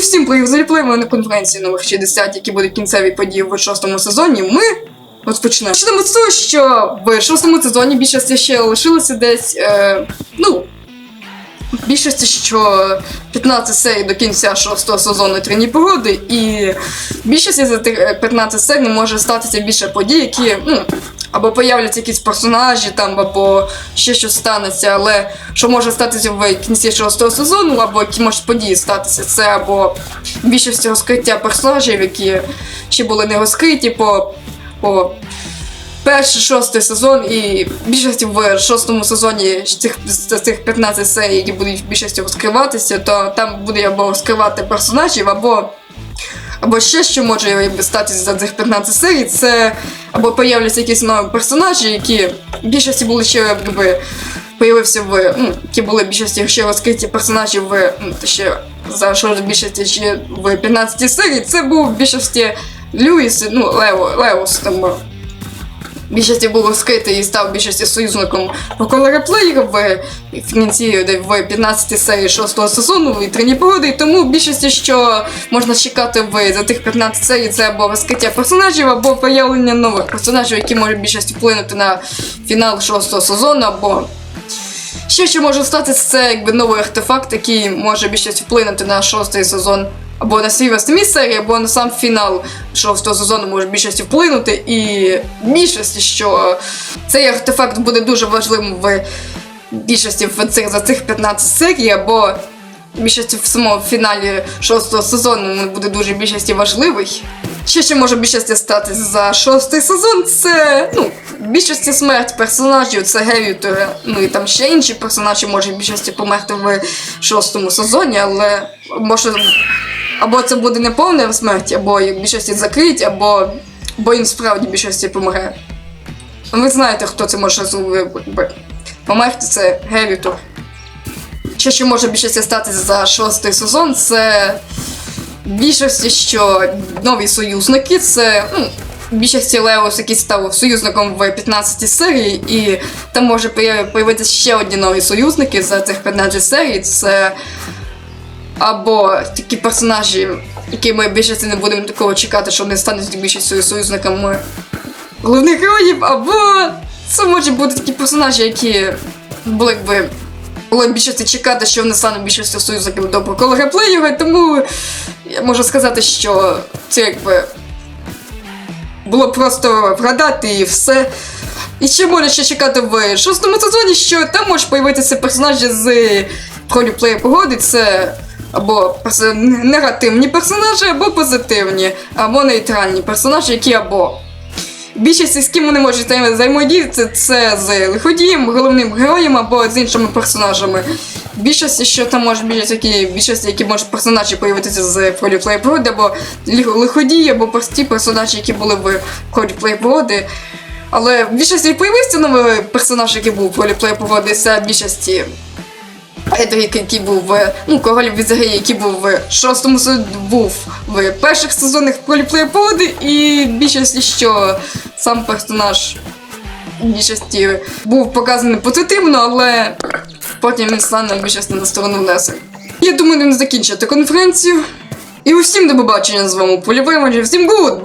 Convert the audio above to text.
всім заліплеємо на конференції номер 60, які будуть кінцеві події в шостому сезоні. Ми розпочнемо. Почнемо з того, що в шостому сезоні більшості ще лишилося десь. Е, ну. Більшості, що 15 серій до кінця шостого сезону трені погоди, і в більшості за тих е, 15 серій може статися більше подій, які ну, або появляться якісь персонажі там, або ще щось станеться, але що може статися в кінці шостого сезону, або які можуть події статися, це або в більшості розкриття персонажів, які ще були не розкриті по, по перший шостий сезон, і більшості в шостому сезоні цих, цих 15 серій, які будуть більшості розкриватися, то там буде або розкривати персонажів, або або ще що може статися за цих 15 серій, це або появляться якісь нові персонажі, які в більшості були ще якби. Появився в ну, які були більшості ще розкриті персонажі в ну, ще за що більшості ще в 15 серії. Це був в більшості Льюіс, ну Лео, Леос там більшості був розкритий і став більшості союзником Микола Реплеєра в кінці в 15 серії 6 сезону і трені погоди. І тому більшості, що можна чекати в за тих 15 серій, це або розкриття персонажів, або появлення нових персонажів, які можуть в більшості вплинути на фінал 6 сезону, або Ще що може статися, це якби новий артефакт, який може більше вплинути на шостий сезон. Або на свій восьмій серії, або на сам фінал шостого сезону може більшості вплинути. І більшості, що цей артефакт буде дуже важливим в більшості в цих, за цих 15 серій, або більшості в самому фіналі шостого сезону він буде дуже більшості важливий. Ще що може більшості стати за шостий сезон, це ну, більшості смерть персонажів, це Гевітори. Ну і там ще інші персонажі можуть більшості померти в шостому сезоні, але може або це буде не повна смерть, або їх більшості закриють, або, або він справді більшості помре. Ви знаєте, хто це може зробити. Померти це Гевітор. Що може більшості статися за шостий сезон, це більшості, що нові союзники, це ну, більшості Леос, який став союзником в 15 серії, і там може появитися ще одні нові союзники за цих 15 серій. Це або такі персонажі, які ми в більшості не будемо такого чекати, що вони стануть більшістю союзниками головних героїв, або це може бути такі персонажі, які були якби. Було більшості чекати, що вони стануть більшістю союзників до Прокола Реплеєва, тому я можу сказати, що це якби було просто вгадати і все. І ще можна ще чекати в шостому сезоні, що там можуть появитися персонажі з проліплея погоди. Це або негативні персонажі, або позитивні, або нейтральні персонажі, які або. Більшість з ким вони можуть взаємо- взаємодіяти, це з лиходієм, головним героєм або з іншими персонажами. Більшості, що там може більшість, які більшості, які можуть персонажі появитися з Проліплей Прод, або лиходії, або прості персонажі, які були в Проліплей Прод. Але в більшості появився новий персонаж, який був в Проліплей Прод, це більшості Едрік, який був в ну, король Візагей, який був в шостому сезоні, був в перших сезонах поліплея поводи, і більшості, що сам персонаж більшості був показаний позитивно, але потім він стане більшості на сторону Леса. Я думаю, не закінчити конференцію. І усім до побачення з вами Полівей, всім гуд!